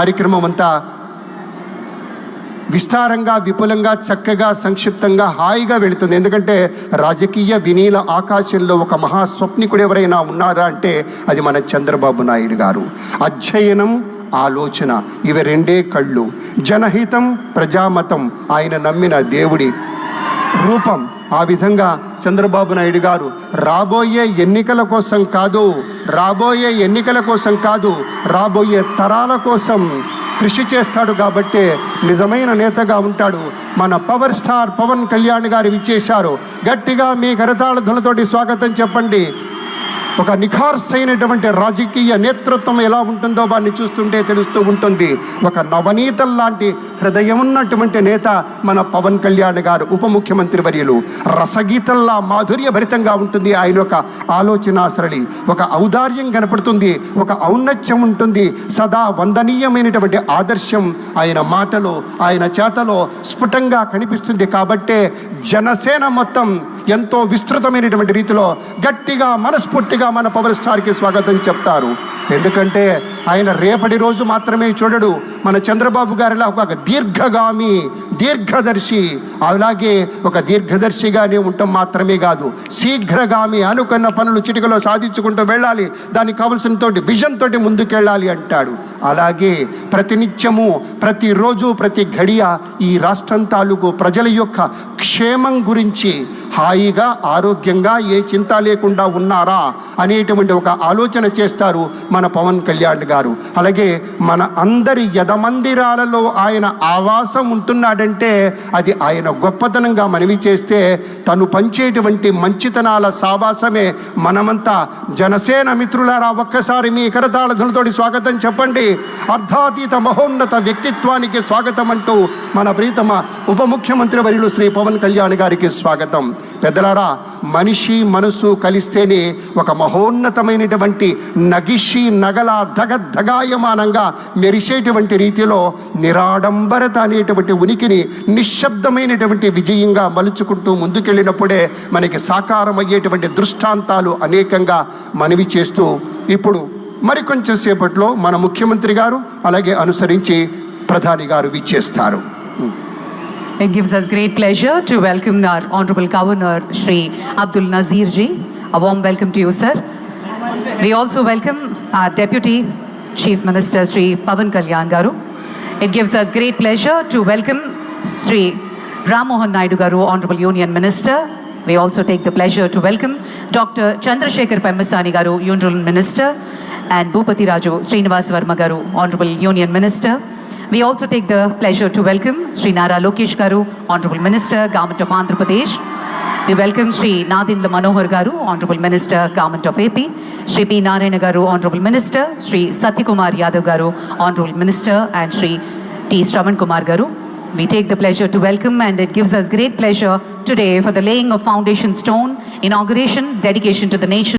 కార్యక్రమం అంతా విస్తారంగా విపులంగా చక్కగా సంక్షిప్తంగా హాయిగా వెళుతుంది. ఎందుకంటే రాజకీయ వినీల ఆకాశంలో ఒక మహాస్వప్నికుడు ఎవరైనా ఉన్నారా అంటే అది మన చంద్రబాబు నాయుడు గారు. అధ్యయనం ఆలోచన ఇవి రెండే కళ్ళు. జనహితం ప్రజామతం. ఆయన నమ్మిన దేవుడి రూపం. ఆ విధంగా చంద్రబాబు నాయుడు గారు రాబోయే ఎన్నికల కోసం కాదు రాబోయే ఎన్నికల కోసం కాదు రాబోయే తరాల కోసం కృషి చేస్తాడు కాబట్టే నిజమైన నేతగా ఉంటాడు. మన పవర్ స్టార్ పవన్ కళ్యాణ్ గారు విచ్చేశారు. గట్టిగా మీ కరతాళ ధులతోటి స్వాగతం చెప్పండి. ఒక నిఖార్సైనటువంటి రాజకీయ నేతృత్వం ఎలా ఉంటుందో వారిని చూస్తుంటే తెలుస్తూ ఉంటుంది. ఒక నవనీత లాంటి హృదయం ఉన్నటువంటి నేత మన పవన్ కళ్యాణ్ గారు ఉప ముఖ్యమంత్రి వర్యులు. రసగీతల్లా మాధుర్యభరితంగా ఉంటుంది ఆయన ఒక ఆలోచన సరళి. ఒక ఔదార్యం కనపడుతుంది ఒక ఔన్నత్యం ఉంటుంది. సదా వందనీయమైనటువంటి ఆదర్శం ఆయన మాటలో ఆయన చేతలో స్ఫుటంగా కనిపిస్తుంది. కాబట్టే జనసేన మొత్తం ఎంతో విస్తృతమైనటువంటి రీతిలో గట్టిగా మనస్ఫూర్తిగా మన పవర్ స్టార్కి స్వాగతం చెప్తారు. ఎందుకంటే ఆయన రేపటి రోజు మాత్రమే చూడడు. మన చంద్రబాబు గారిలా ఒక దీర్ఘగామి దీర్ఘదర్శి. అలాగే ఒక దీర్ఘదర్శిగానే ఉండటం మాత్రమే కాదు. శీఘ్రగామి అనుకున్న పనులు చిటికలో సాధించుకుంటూ వెళ్ళాలి. దానికి కావలసిన తోటి విజన్ తోటి ముందుకెళ్ళాలి అంటాడు. అలాగే ప్రతినిత్యము ప్రతిరోజు ప్రతి ఘడియ ఈ రాష్ట్రం తాలూకు ప్రజల యొక్క క్షేమం గురించి హాయిగా ఆరోగ్యంగా ఏ చింత లేకుండా ఉన్నారా అనేటువంటి ఒక ఆలోచన చేస్తారు మన పవన్ కళ్యాణ్ గారు. అలాగే మన అందరి యదమందిరాలలో ఆయన ఆవాసం ఉంటున్నాడంటే అది ఆయన గొప్పతనంగా మనవి చేస్తే తను పంచేటువంటి మంచితనాల సావాసమే మనమంతా జనసేన మిత్రులారా ఒక్కసారి మీ కరతాళధులతోటి స్వాగతం చెప్పండి. అర్ధాతీత మహోన్నత వ్యక్తిత్వానికి స్వాగతం అంటూ మన ప్రీతమ ఉప ముఖ్యమంత్రి వర్యులు శ్రీ పవన్ కళ్యాణ్ గారికి స్వాగతం. పెద్దలారా మనిషి మనసు కలిస్తేనే ఒక మహోన్నతమైనటువంటి నగిషి నగల ధగద్ధగాయమానంగా మెరిసేటువంటి రీతిలో నిరాడంబరత అనేటువంటి ఉనికిని నిశ్శబ్దమైనటువంటి విజయంగా మలుచుకుంటూ ముందుకెళ్ళినప్పుడే మనకి సాకారమయ్యేటువంటి దృష్టాంతాలు అనేకంగా మనవి చేస్తూ ఇప్పుడు మరికొంచెం సేపట్లో మన ముఖ్యమంత్రి గారు అలాగే అనుసరించి ప్రధాని గారు విచ్చేస్తారు. It gives us great pleasure to welcome our Honorable Governor Shri Abdul Nazir ji. A warm welcome to you, sir. We also welcome our Deputy Chief Minister Sri Pavan Kalyan Garu. It gives us great pleasure to welcome Sri Ram Mohan Naidu Garu, Honorable Union Minister. We also take the pleasure to welcome Dr. Chandrasekhar Pemmasani Garu, Union Minister, and Bhupati Raju Srinivas Verma Garu, Honorable Union Minister. We also take the pleasure to welcome Sri Nara Lokesh Garu, Honorable Minister, Government of Andhra Pradesh. We welcome Sri Nadindra Manohar Garu, Honorable Minister, Government of AP, Sri P. Narayana Garu, Honorable Minister, Sri Satyakumar Yadav Garu, Honorable Minister, and Sri T. Shravan Kumar Garu. We take the pleasure to welcome and it gives us great pleasure today for the laying of foundation stone, inauguration, dedication to the nation.